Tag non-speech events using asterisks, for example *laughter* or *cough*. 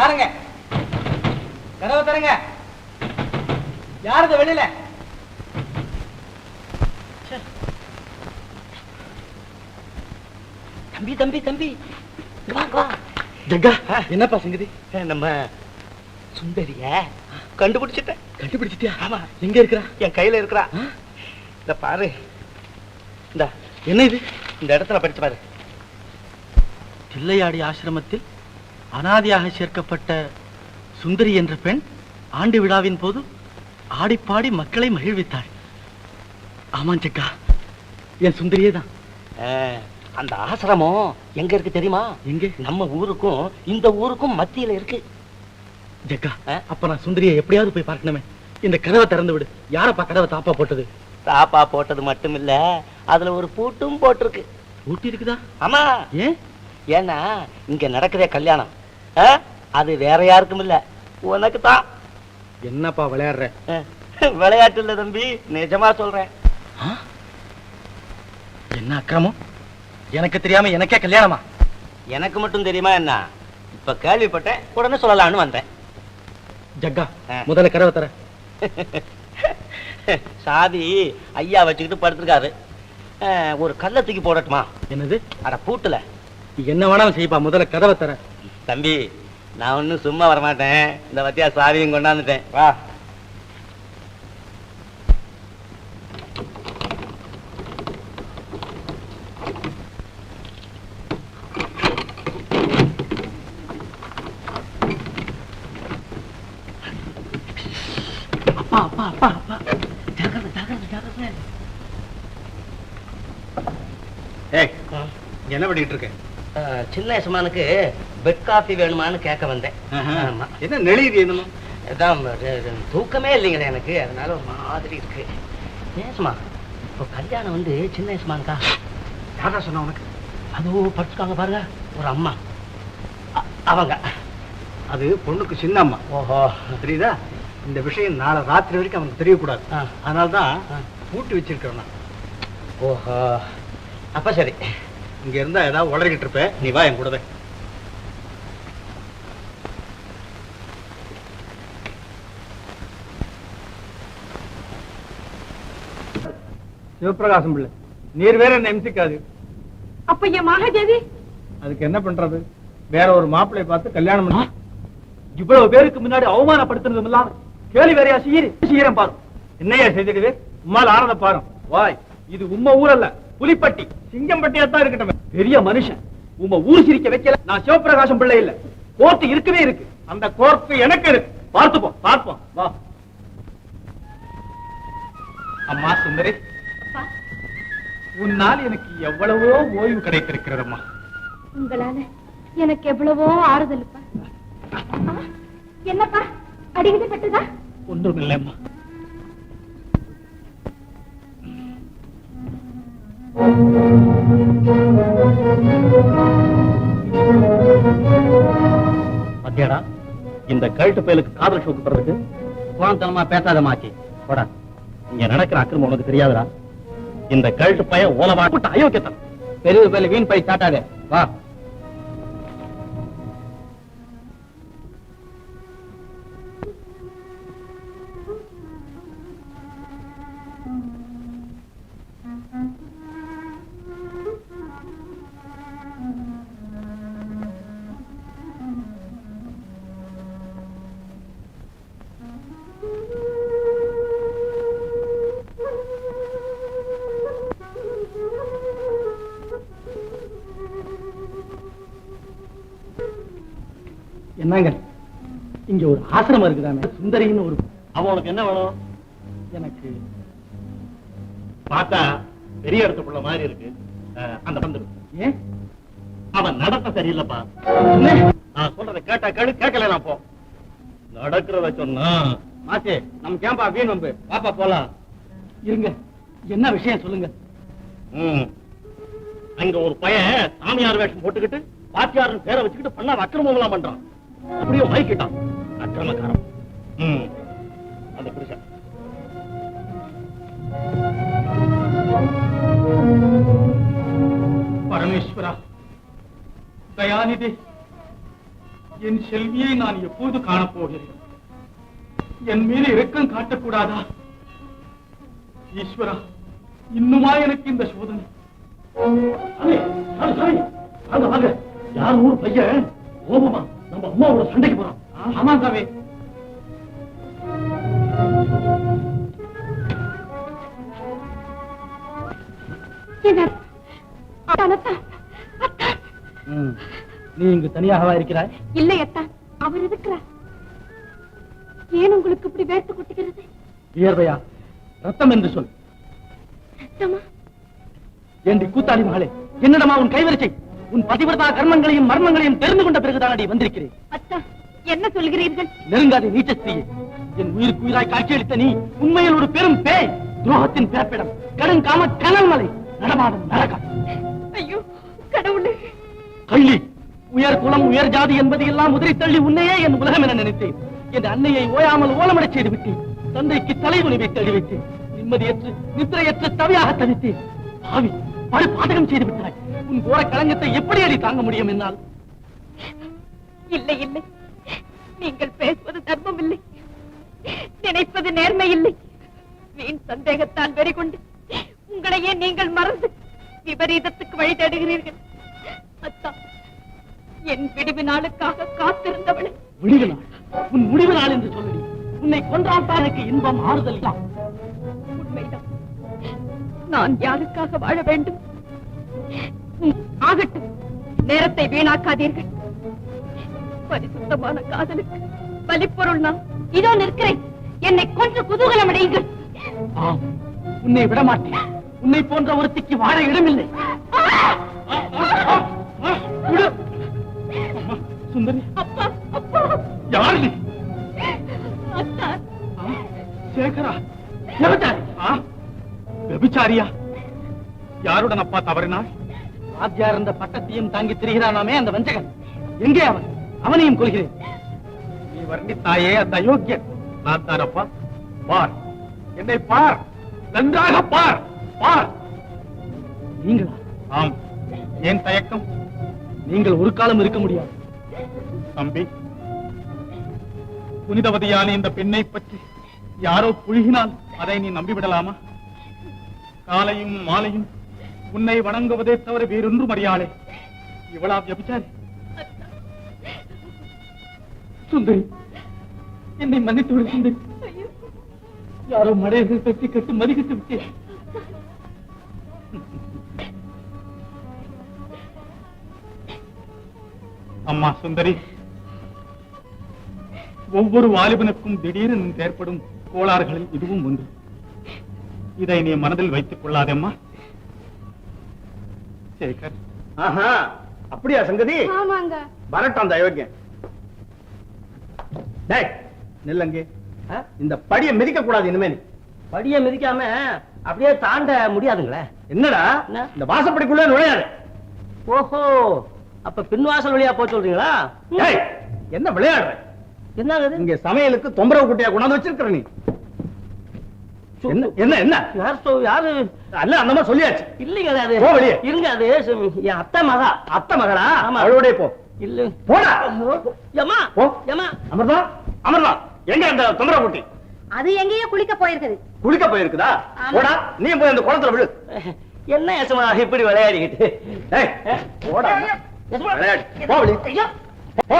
யாருங்க? கதவை தருங்க யாருது வெளியில. தம்பி தம்பி தம்பி. ஜக்கா என்னப்பா சங்கதி? நம்ம சுந்தரிய. கண்டுபிடிச்சிட்டேன். கண்டுபிடிச்சிட்டியா? ஆமா. எங்க இருக்கிறா? என் கையில இருக்கிறா. இந்த பாரு. இந்த. என்ன இது? இந்த இடத்துல படிச்சு பாரு. தில்லையாடி ஆசிரமத்தில் அனாதையாக சேர்க்கப்பட்ட சுந்தரி என்ற பெண் ஆண்டு விழாவின் போது ஆடிப்பாடி மக்களை மகிழ்வித்தாள். ஆமாம் ஜக்கா என் சுந்தரியே தான் அந்த ஆசிரமம் எங்க இருக்கு தெரியுமா? எங்கே? நம்ம ஊருக்கும் இந்த ஊருக்கும் மத்தியில இருக்கு. ஜக்கா? அப்ப நான் சுந்தரியை எப்படியாவது போய் பார்க்கணுமே. இந்த கதவை திறந்து விடு. யாரப்பா கதவை தாப்பா போட்டது? தாப்பா போட்டது மட்டும் இல்ல அதுல ஒரு பூட்டும் போட்டிருக்கு. ஊட்டி இருக்குதா ஆமா. ஏன்? ஏன்னா இங்க நடக்குதே கல்யாணம் அது வேற யாருக்கும் இல்ல. உனக்கு தான் என்னப்பா விளையாடுற? விளையாட்டு இல்ல தம்பி. நிஜமா சொல்றேன்? என்ன அக்கிரமம்? எனக்கு தெரியாம எனக்கே கல்யாணமா? எனக்கு மட்டும் தெரியுமா என்ன? இப்ப கேள்விப்பட்டேன். உடனே சொல்லலாம்னு வந்தேன். ஜக்கா. முதல்ல கதவை தர. *laughs* சாதி ஐயா வச்சுக்கிட்டு படுத்திருக்காரு. ஒரு கல்லை தூக்கி போடட்டுமா? என்னது? அட பூட்டுல. என்ன வேணாலும் செய்ப்பா. முதல்ல கதவை தர. தம்பி நான் ஒன்றும் சும்மா வரமாட்டேன். இந்த வத்தியா சாவியும் கொண்டாந்துட்டேன். வா. அப்பா அப்பா அப்பா அப்பா. ஜாக்கிரதை ஜாக்கிரதை ஜாக்கிரதை. ஏய் என்ன பண்ணிட்டு இருக்க? அஹ், சின்ன யசமானுக்கு பெட் காஃபி வேணுமான்னு கேட்க வந்தேன். ஆமா. என்ன நெளியுது என்னமோ? இது தூக்கமே இல்லைங்களே எனக்கு. அதனால ஒரு மாதிரி இருக்கு. ஏசுமா இப்போ கல்யாணம் வந்து சின்ன யசமானுக்கா யாரா சொன்ன உனக்கு? அதோ படிச்சுக்காங்க பாருங்க. ஒரு அம்மா. அவங்க. அது பொண்ணுக்கு சின்ன அம்மா. ஓஹோ. தெரியுதா இந்த விஷயம் நாளை ராத்திரி வரைக்கும் அவனுக்கு தெரியக்கூடாது. அதனால தான். பூட்டி வச்சிருக்கிறேன் ஓஹோ. அப்ப சரி. இங்க இருந்தா ஏதாவது உளறிக்கிட்டு இருப்ப. நீ வா என் கூடவே. சிவபிரகாசம் பிள்ளை. நீர் வேற என்ன எம்சிக்காது அப்ப என் மகாதேவி? அதுக்கு என்ன பண்றது? வேற ஒரு மாப்பிள்ளை பார்த்து கல்யாணம் பண்ணி இவ்வளவு பேருக்கு முன்னாடி அவமானப்படுத்துறதும் இல்லாம கேள்வி வேறையா செய்யறேன் பாரு என்னையா செய்திடுவே உம்மால் ஆனத பாரு வாய் இது உம்ம ஊர் அல்ல. புலிப்பட்டி. சிங்கம்பட்டியா தான் இருக்கட்டும். பெரிய மனுஷன். உம்ம ஊர் சிரிக்க வைக்கல. நான் சிவபிரகாசம் பிள்ளை இல்ல. கோர்ட்டு இருக்கவே இருக்கு. அந்த கோர்ட்டு எனக்கு இருக்கு. பார்த்துப்போம் பார்ப்போம். வா. அம்மா சுந்தரி. உன்னால் எனக்கு எவ்வளவோ ஓய்வு கிடைத்திருக்கிறதம்மா. உங்களால எனக்கு எவ்வளவோ ஆறுதல்ப்பா ஆ, என்னப்பா? அடிக்கடி பட்டுதா ஒன்றும் இல்லைம்மா மத்தியாடா இந்த கழுட்டு பயலுக்கு காதல் ஷோக்கு போறதுக்கு புறாந்தனமா பேசாத மாச்சி போடா இங்க நடக்கிற அக்கிரமம் உனக்கு தெரியாதுடா. இந்த கழுட்டு பய ஓலவாட்டு கூட்ட அயோக்கியத்தன் பெரிய பயில வீண் பை சாட்டாதே. வா. என்னங்க? இங்க ஒரு ஆசிரமம் இருக்குதானே சுந்தரின்னு ஒரு அவன் உனக்கு என்ன வேணும்? எனக்கு பார்த்தா பெரிய இடத்து புள்ள மாதிரி இருக்கு. அந்த வந்து ஏன் அவன் நடத்த சரியில்லைப்பா? நான் சொல்றதை கேட்டா கேளு கேட்கல போ. நடக்கிறத சொன்னா. மாச்சே நம்ம கேம்பா வீண் வம்பு. பாப்பா போலாம். இருங்க. என்ன விஷயம் சொல்லுங்க. அங்க ஒரு பையன் சாமியார் வேஷம் போட்டுக்கிட்டு பாத்தியாரன் பேரை வச்சுக்கிட்டு பண்ணா அக்கிரமம் எல்லாம் பண்றான். அப்படியே மயக்கிட்டான் அக்கிரமக்காரன். அந்த புருஷன். பரமேஸ்வரா தயாநிதி என் செல்வியை நான் எப்போது காணப்போகிறேன் என் மீது இரக்கம் காட்டக்கூடாதா? ஈஸ்வரா இன்னுமா எனக்கு இந்த சோதனை? வாங்க வாங்க. யார் ஊர் பையன்? கோபமா? நம்ம அம்மாவோட சண்டைக்கு போறான் ஆமா சாமி. நீ இங்கு தனியாகவா இருக்கிறாய்? இல்லை அத்தான் அவர் இருக்கிறார். ஏன் உங்களுக்கு இப்படி வேர்த்து கொட்டுகிறது? வியர்வையா? ரத்தம் என்று சொல். ரத்தமா? ஏண்டி கூத்தாடி மகளே என்னடமா உன் கைவரிசை? உன் பதிவிரதா கர்மங்களையும் மர்மங்களையும் தெரிந்து கொண்ட பிறகுதான் அடி வந்திருக்கிறேன். அத்தா என்ன சொல்கிறீர்கள்? நெருங்காதே நீச்ச ஸ்திரீயே என் உயிருக்கு உயிராய் காட்சியளித்த நீ உண்மையில் ஒரு பெரும் பேய். துரோகத்தின் பிறப்பிடம். கடும் காம கனல் மலை. நடமாடும் நரகம். ஐயோ கடவுளே. கள்ளி. உயர் குலம் உயர் ஜாதி என்பது எல்லாம் உதிரை தள்ளி உன்னையே என் உலகம் என நினைத்தேன். என் அன்னையை ஓயாமல் ஓலமடச் செய்து விட்டேன். தந்தைக்கு தலைகுனிவை தள்ளி வைத்தேன் நிம்மதியற்று நித்திரையற்ற தவியாக தவித்தேன். பாவி படு பாதகம் செய்து விட்டாய். உன் கோர களங்கத்தை எப்படி அடி தாங்க முடியும் என்னால்? இல்லை இல்லை. நீங்கள் பேசுவது தர்மம் இல்லை நினைப்பது நேர்மை இல்லை வீண் சந்தேகத்தால் வெறி கொண்டு உங்களையே நீங்கள் மறந்து விபரீதத்துக்கு வழி தேடுகிறீர்கள். அத்தா என் விடுவி நாளுக்காக காத்திருந்தவளை. விடிவு நாள். உன் முடிவு நாள் என்று சொல்லி உன்னை கொன்றால் தான் எனக்கு இன்பம் ஆறுதல் தான். நான் யாருக்காக வாழ வேண்டும்? ஆகட்டும் நேரத்தை வீணாக்காதீர்கள். பரிசுத்தமான காதலுக்கு பலிப்பொருள் நான் இதோ நிற்கிறேன். என்னை கொன்று குதூகலம் அடையுங்கள் உன்னை விடமாட்டேன். உன்னை போன்ற ஒருத்திக்கு வாழ இடமில்லை. விடு. சுந்தரி. அப்பா அப்பா. யார் நீ? சேகரா. ஆ, விபச்சாரியா யாருடன் அப்பா தவறினார் ஆத்தியார் என்ற பட்டத்தையும் தாங்கி திரிகிறானாமே அந்த வஞ்சகன் எங்கே அவன் அவனையும் கொள்கிறேன் நீ வர்ணித்தாயே அந்த அயோக்கியன் நான் தானப்பா பார் என்னை பார் நன்றாக பார் பார் நீங்களா ஆம் ஏன் தயக்கம் நீங்கள் ஒரு காலம் இருக்க முடியாது தம்பி புனிதவதியான இந்த பெண்ணை பற்றி யாரோ புழுகினால் அதை நீ நம்பிவிடலாமா காலையும் மாலையும் உன்னை வணங்குவதே தவிர வேறொன்றும் அறியாளே இவளா விபச்சாரி சுந்தரி என்னை மன்னித்து விடு சுந்தரி யாரோ மடையர்கள் பெற்றி கட்டு மதிக்கிட்டு விட்டேன். அம்மா சுந்தரி ஒவ்வொரு வாலிபனுக்கும் திடீரென ஏற்படும் கோளாறுகளில் இதுவும் ஒன்று. இதை நீ மனதில் வைத்துக் கொள்ளாதேம்மா. சேகர். ஆஹா அப்படியா சங்கதி? ஆமாங்க. வரட்டும் அந்த அயோக்கியன். டேய் நில்லங்கே. இந்த படியை மிதிக்க கூடாது இனிமே நீ. படிய மிதிக்காம அப்படியே தாண்ட முடியாதுங்களே. என்னடா? என்ன? இந்த வாசப்படிக்குள்ள நுழையாது. ஓஹோ அப்ப பின்வாசல் வழியா போக சொல்றீங்களா? டேய் என்ன விளையாடுற? என்னது இங்க சமையலுக்கு தொம்பரவு குட்டியா கொண்டாந்து வச்சிருக்கிற நீ. என்ன என்ன என்ன? யார் சொ யாரு? அல்ல அந்த மாதிரி சொல்லியாச்சு. இல்லைங்க அது. போ வெளியே. இருங்க அது. என் அத்தை மகா. அத்தை மகளா? ஆமா. அவளோட போ. இல்ல. போடா. ஏமா போ. ஏமா அமர்தா அமர்தா எங்க அந்த தொந்தரவு குட்டி? அது எங்கேயோ குளிக்க போயிருக்குது. குளிக்க போயிருக்குதா. போடா நீ போய் அந்த குளத்துல விழு என்ன ஏசமா இப்படி விளையாடிக்கிட்டு? டேய் போடா. விளையாடு. போ வெளியே. ஐயோ. போ.